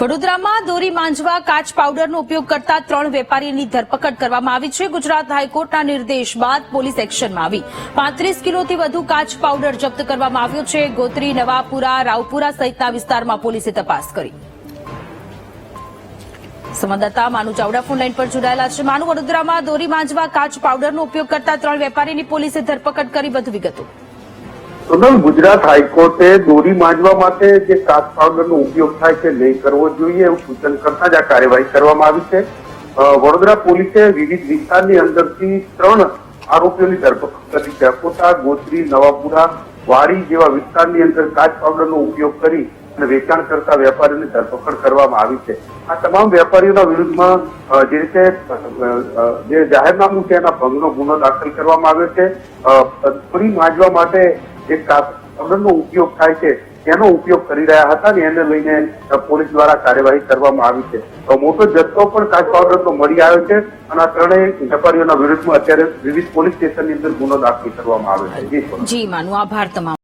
વડોદરામાં દોરી માંજવા કાચ પાવડરનો ઉપયોગ કરતા ત્રણ વેપારીની ધરપકડ કરવામાં આવી છે. ગુજરાત હાઈકોર્ટના નિર્દેશ બાદ પોલીસ એક્શનમાં આવી. પાંત્રીસ કિલોથી વધુ કાચ પાવડર જપ્ત કરવામાં આવ્યો છે. ગોત્રી, નવાપુરા, રાવપુરા સહિતના વિસ્તારમાં પોલીસે તપાસ કરી. સંવાદદાતા માનુ ચાવડા ફોનલાઈન પર જોડાયેલા છે. માનુ, વડોદરામાં દોરી માંજવા કાચ પાવડરનો ઉપયોગ કરતા ત્રણ વેપારીની પોલીસે ધરપકડ કરી વધુ વિગતો. સોનલ ગુજરાત હાઈકોર્ટે દોરી માંજવા માટે જે કાચ પાવડરનો ઉપયોગ થાય છે નહીં કરવો જોઈએ એવું સૂચન કરતા જ આ કાર્યવાહી કરવામાં આવી છે. વડોદરા પોલીસે વિવિધ વિસ્તારની અંદરથી ત્રણ આરોપીઓની ધરપકડ કરી છે. અકોટા ગોત્રી નવાપુરા વાડી જેવા વિસ્તારની અંદર કાચ પાવડરનો ઉપયોગ કરી અને વેચાણ કરતા વેપારીઓની ધરપકડ કરવામાં આવી છે. આ તમામ વેપારીઓના વિરુદ્ધમાં જે રીતે જે જાહેરનામું છે એના ભંગનો ગુનો દાખલ કરવામાં આવ્યો છે. અ, માંજવા માટે જે કાચ ઉપયોગ થાય છે, તેનો ઉપયોગ કરી રહ્યા હતા ને એને લઈને પોલીસ દ્વારા કાર્યવાહી કરવામાં આવી છે. તો મોટો જથ્થો પણ કાચ પાવડરનો મળી આવ્યો છે અને આ ત્રણેય વેપારીઓના વિરુદ્ધમાં અત્યારે વિવિધ પોલીસ સ્ટેશનની અંદર ગુનો દાખલ કરવામાં આવ્યો છે. જી, માનું આભાર તમામ.